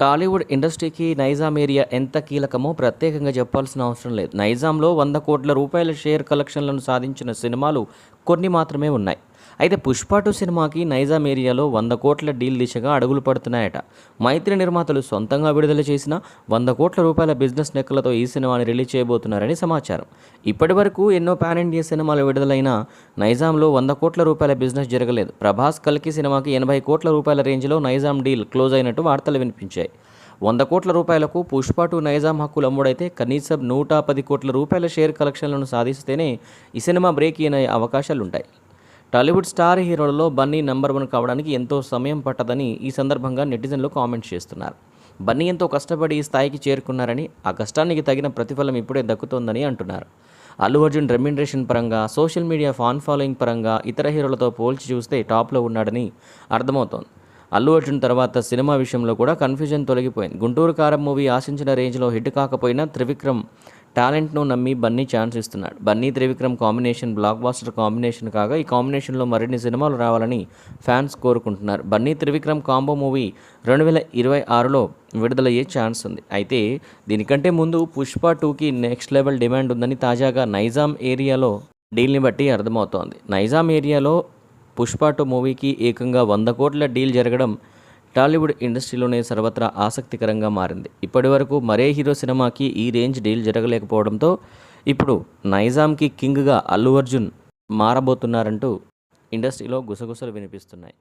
టాలీవుడ్ ఇండస్ట్రీకి నైజాం ఏరియా ఎంత కీలకమో ప్రత్యేకంగా చెప్పాల్సిన అవసరం లేదు. నైజాంలో వంద కోట్ల రూపాయల షేర్ కలెక్షన్లను సాధించిన సినిమాలు కొన్ని మాత్రమే ఉన్నాయి. అయితే పుష్ప టూ సినిమాకి నైజాం ఏరియాలో వంద కోట్ల డీల్ దిశగా అడుగులు పడుతున్నాయట. మైత్రి నిర్మాతలు సొంతంగా విడుదల చేసిన వంద కోట్ల రూపాయల బిజినెస్ నెక్కలతో ఈ సినిమాని రిలీజ్ చేయబోతున్నారని సమాచారం. ఇప్పటి వరకు ఎన్నో పాన్ ఇండియా సినిమాలు విడుదలైన నైజాంలో వంద కోట్ల రూపాయల బిజినెస్ జరగలేదు. ప్రభాస్ కల్కి సినిమాకి ఎనభై కోట్ల రూపాయల రేంజ్లో నైజాం డీల్ క్లోజ్ అయినట్టు వార్తలు వినిపించాయి. వంద కోట్ల రూపాయలకు పుష్ప నైజాం హక్కులు అమ్ముడైతే కనీసం నూట పది కోట్ల రూపాయల షేర్ కలెక్షన్లను సాధిస్తేనే ఈ సినిమా బ్రేక్ అయ్యే అవకాశాలుంటాయి. టాలీవుడ్ స్టార్ హీరోలలో బన్నీ నంబర్ వన్ కావడానికి ఎంతో సమయం పట్టదని ఈ సందర్భంగా నెటిజన్లు కామెంట్ చేస్తున్నారు. బన్నీ ఎంతో కష్టపడి ఈ స్థాయికి చేరుకున్నారని ఆ కష్టానికి తగిన ప్రతిఫలం ఇప్పుడే దక్కుతోందని అంటున్నారు. అల్లు అర్జున్ రెమ్యునరేషన్ పరంగా సోషల్ మీడియా ఫాన్ ఫాలోయింగ్ పరంగా ఇతర హీరోలతో పోల్చి చూస్తే టాప్లో ఉన్నాడని అర్థమవుతోంది. అల్లు అర్జున్ తర్వాత సినిమా విషయంలో కూడా కన్ఫ్యూజన్ తొలగిపోయింది. గుంటూరు కారం మూవీ ఆశించిన రేంజ్లో హిట్ కాకపోయినా త్రివిక్రమ్ టాలెంట్ను నమ్మి బన్నీ ఛాన్స్ ఇస్తున్నాడు. Bunny Trivikram combination blockbuster combination కాగా ఈ కాంబినేషన్లో మరిన్ని సినిమాలు రావాలని ఫ్యాన్స్ కోరుకుంటున్నారు. బన్నీ త్రివిక్రమ్ కాంబో మూవీ రెండు వేల ఇరవై ఆరులో విడుదలయ్యే ఛాన్స్ ఉంది. అయితే దీనికంటే ముందు పుష్ప టూకి నెక్స్ట్ లెవెల్ డిమాండ్ ఉందని తాజాగా నైజాం ఏరియాలో డీల్ని బట్టి అర్థమవుతోంది. నైజాం ఏరియాలో పుష్ప టూ మూవీకి ఏకంగా వంద కోట్ల డీల్ జరగడం టాలీవుడ్ ఇండస్ట్రీలోనే సర్వత్రా ఆసక్తికరంగా మారింది. ఇప్పటి వరకు మరే హీరో సినిమాకి ఈ రేంజ్ డీల్ జరగలేకపోవడంతో ఇప్పుడు నైజాంకి కింగ్గా అల్లు అర్జున్ మారబోతున్నారంటూ ఇండస్ట్రీలో గుసగుసలు వినిపిస్తున్నాయి.